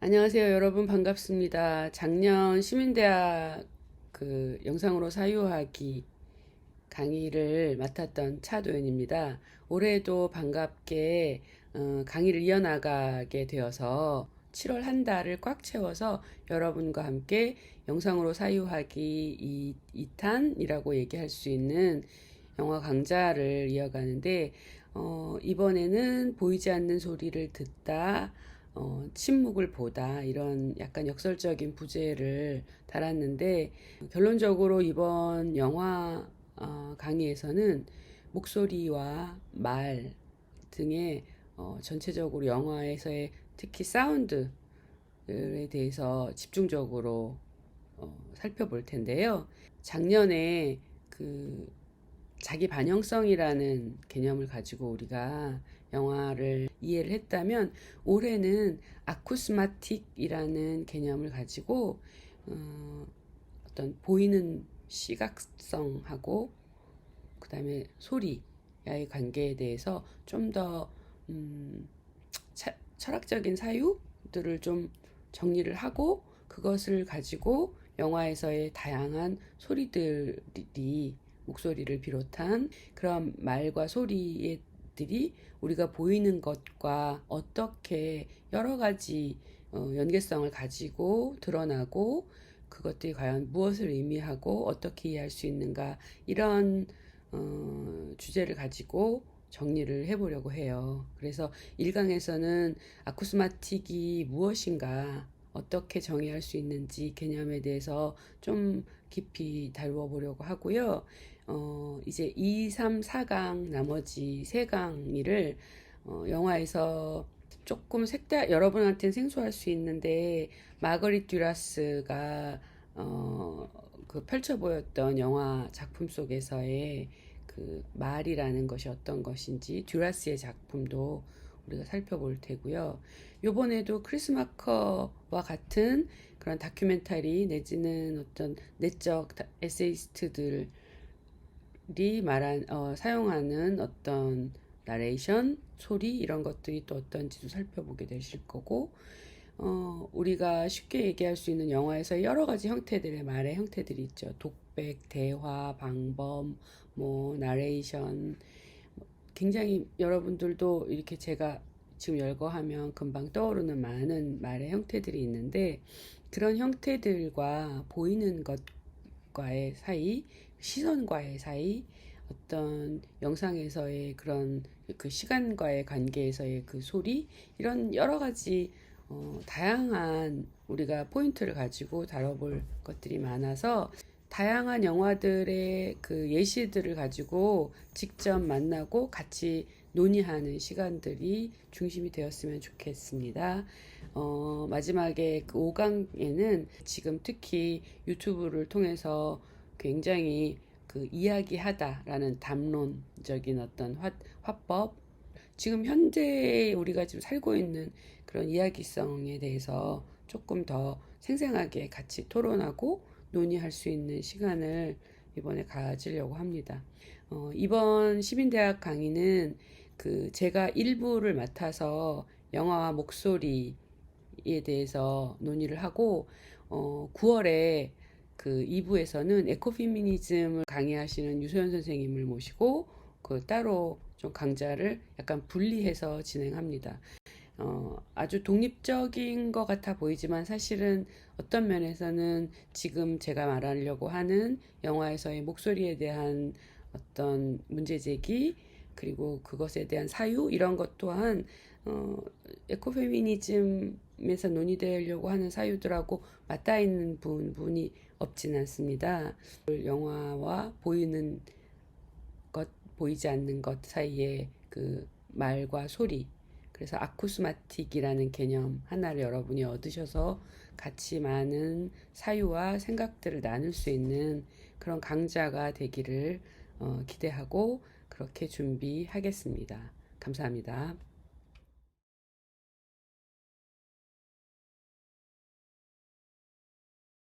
안녕하세요, 여러분 반갑습니다. 작년 시민대학 그 영상으로 사유하기 강의를 맡았던 차도연입니다. 올해도 반갑게 어, 강의를 이어나가게 되어서 7월 한 달을 꽉 채워서 여러분과 함께 영상으로 사유하기 2, 탄이라고 얘기할 수 있는 영화 강좌를 이어가는데 어, 이번에는 보이지 않는 소리를 듣다 어, 침묵을 보다 이런 약간 역설적인 부제를 달았는데 결론적으로 이번 영화 어, 강의에서는 목소리와 말 등의 어, 전체적으로 영화에서의 특히 사운드에 대해서 집중적으로 어, 살펴볼 텐데요. 작년에 그 자기 반영성이라는 개념을 가지고 우리가 영화를 이해를 했다면 올해는 아쿠스마틱이라는 개념을 가지고 어, 어떤 보이는 시각성하고 그 다음에 소리와의 관계에 대해서 좀더 음, 차- 철학적인 사유들을 좀 정리를 하고 그것을 가지고 영화에서의 다양한 소리들이 목소리를 비롯한 그런 말과 소리 들이 우리가 보이는 것과 어떻게 여러 가지 어, 연계성을 가지고 드러나고 그것들이 과연 무엇을 의미하고 어떻게 이해할 수 있는가 이런 어, 주제를 가지고 정리를 해보려고 해요. 그래서 1강에서는 아쿠스마틱이 무엇인가 어떻게 정의할 수 있는지 개념에 대해서 좀 깊이 다루어 보려고 하고요. 어, 이제 2, 3, 4강 나머지 3강의를 어, 영화에서 조금 색다 여러분한테는 생소할 수 있는데 마거릿 듀라스가 어, 그 펼쳐 보였던 영화 작품 속에서의 그 말이라는 것이 어떤 것인지 듀라스의 작품도 우리가 살펴볼 테고요. 요번에도 크리스 마커와 같은 그런 다큐멘터리 내지는 어떤 내적 다- 에세이스트들 이 말한 어, 사용하는 어떤 나레이션, 소리 이런 것들이 또 어떤지도 살펴보게 되실 거고 어, 우리가 쉽게 얘기할 수 있는 영화에서 여러 가지 형태들의 말의 형태들이 있죠. 독백, 대화, 방범, 뭐 나레이션 굉장히 여러분들도 이렇게 제가 지금 열거하면 금방 떠오르는 많은 말의 형태들이 있는데 그런 형태들과 보이는 것 과의 사이, 시선과의 사이, 어떤 영상에서의 그런 그 시간과의 관계에서의 그 소리, 이런 여러 가지 어, 다양한 우리가 포인트를 가지고 다뤄볼 것들이 많아서 다양한 영화들의 그 예시들을 가지고 직접 만나고 같이 논의하는 시간들이 중심이 되었으면 좋겠습니다. 어, 마지막에 그 5강에는 지금 특히 유튜브를 통해서 굉장히 그 이야기하다라는 담론적인 어떤 화, 화법, 지금 현재 우리가 지금 살고 있는 그런 이야기성에 대해서 조금 더 생생하게 같이 토론하고 논의할 수 있는 시간을 이번에 가지려고 합니다. 어, 이번 시민대학 강의는 그 제가 일부를 맡아서 영화와 목소리에 대해서 논의를 하고 어, 9월에 그 2부에서는 에코페미니즘을 강의하시는 유소연 선생님을 모시고 그 따로 좀 강좌를 약간 분리해서 진행합니다. 어, 아주 독립적인 것 같아 보이지만 사실은 어떤 면에서는 지금 제가 말하려고 하는 영화에서의 목소리에 대한 어떤 문제 제기 그리고 그것에 대한 사유 이런 것 또한 어, 에코페미니즘에서 논의되려고 하는 사유들하고 맞닿아 있는 부분이 없진 않습니다. 영화와 보이는 것, 보이지 않는 것 사이에 그 말과 소리 그래서 아쿠스마틱이라는 개념 하나를 여러분이 얻으셔서 같이 많은 사유와 생각들을 나눌 수 있는 그런 강좌가 되기를 어, 기대하고 그렇게 준비하겠습니다. 감사합니다.